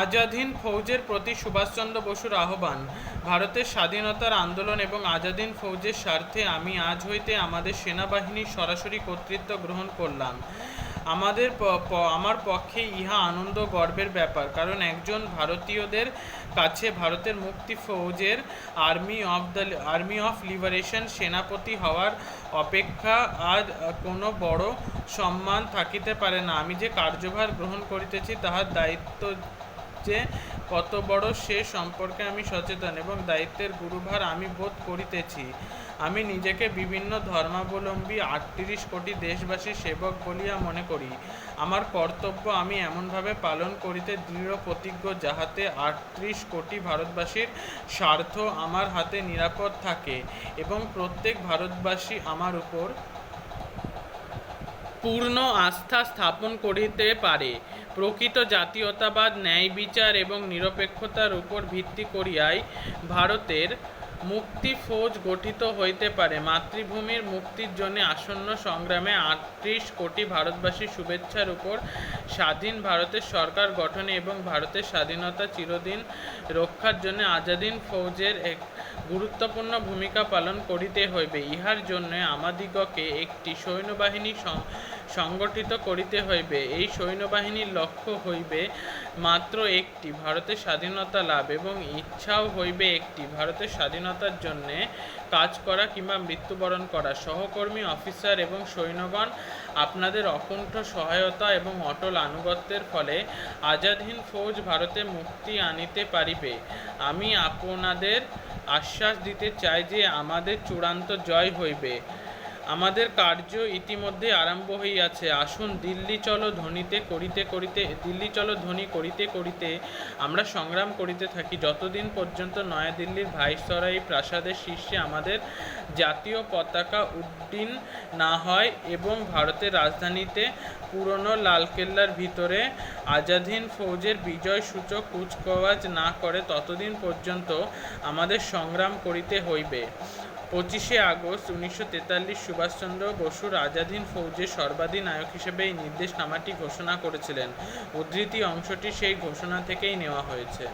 আজাদিন ফৌজের প্রতি সুভাষচন্দ্র বসুর আহ্বান, ভারতের স্বাধীনতার আন্দোলন এবং আজাদিন ফৌজের স্বার্থে আমি আজ হইতে আমাদের সেনাবাহিনীর সরাসরি কর্তৃত্ব গ্রহণ করলাম। আমাদের আমার পক্ষে ইহা আনন্দ গর্বের ব্যাপার, কারণ একজন ভারতীয়দের কাছে ভারতের মুক্তি ফৌজের army of the, army of liberation সেনাপতি হওয়ার অপেক্ষা আর কোনো বড় সম্মান থাকিতে পারে না। আমি যে কার্যভার গ্রহণ করিতেছি, তাহার দায়িত্ব যে কত বড় সে সম্পর্কে আমি সচেতন এবং দায়িত্বের গুরুভার আমি বোধ করিতেছি। আমি নিজেকে বিভিন্ন ধর্মাবলম্বী আটত্রিশ কোটি দেশবাসীর সেবক বলিয়া মনে করি। আমার কর্তব্য আমি এমনভাবে পালন করিতে দৃঢ় প্রতিজ্ঞ যাহাতে আটত্রিশ কোটি ভারতবাসীর স্বার্থ আমার হাতে নিরাপদ থাকে এবং প্রত্যেক ভারতবাসী আমার উপর পূর্ণ আস্থা স্থাপন করিতে পারে। প্রকৃত জাতীয়তাবাদ, ন্যায় বিচার এবং নিরপেক্ষতার উপর ভিত্তি করিয়াই ভারতের মুক্তি ফৌজ গঠিত হইতে পারে। মাতৃভূমির মুক্তির জন্য আসন্ন সংগ্রামে আটত্রিশ কোটি ভারতবাসীর শুভেচ্ছার উপর স্বাধীন ভারতের সরকার গঠনে এবং ভারতের স্বাধীনতা চিরদিন রক্ষার জন্য আজাদিন ফৌজের এক গুরুত্বপূর্ণ ভূমিকা পালন করিতে হইবে। ইহার জন্য আমাদিগকে একটি সৈন্যবাহিনী সংগঠিত করিতে হইবে। এই সৈন্যবাহিনীর লক্ষ্য হইবে মাত্র একটি, ভারতের স্বাধীনতা লাভ এবং ইচ্ছাও হইবে একটি। ভারতের স্বাধীনতার জন্য কাজ করা কিংবা মৃত্যুবরণ করা। সহকর্মী, অফিসার এবং সৈন্যগণ আপনাদের অকুণ্ঠ সহায়তা এবং অটল আনুগত্যের ফলে আজাদহীন ফৌজ ভারতে মুক্তি আনিতে পারিবে। আমি আপনাদের আশ্বাস দিতে চাই যে আমাদের চূড়ান্ত জয় হইবে। আমাদের কার্য ইতিমধ্যে আরম্ভ হইয়াছে। আসুন, দিল্লি চলো ধ্বনিতে করিতে করিতে, দিল্লি চলো ধ্বনি করিতে করিতে আমরা সংগ্রাম করিতে থাকি। যতদিন পর্যন্ত নয়াদিল্লির ভাইসরাই প্রাসাদের শীর্ষে আমাদের জাতীয় পতাকা উড্ডীন না হয় এবং ভারতের রাজধানীতে পুরনো লালকেল্লার ভিতরে আজাদহীন ফৌজের বিজয় সূচক কুচকাওয়াজ না করে ততদিন পর্যন্ত আমাদের সংগ্রাম করিতে হইবে। পঁচিশে আগস্ট উনিশশো তেতাল্লিশ সুভাষচন্দ্র বসুর আজাদহীন ফৌজের সর্বাধিনায়ক হিসেবে এই নির্দেশনামাটি ঘোষণা করেছিলেন। উদ্ধৃতি অংশটি সেই ঘোষণা থেকেই নেওয়া হয়েছে।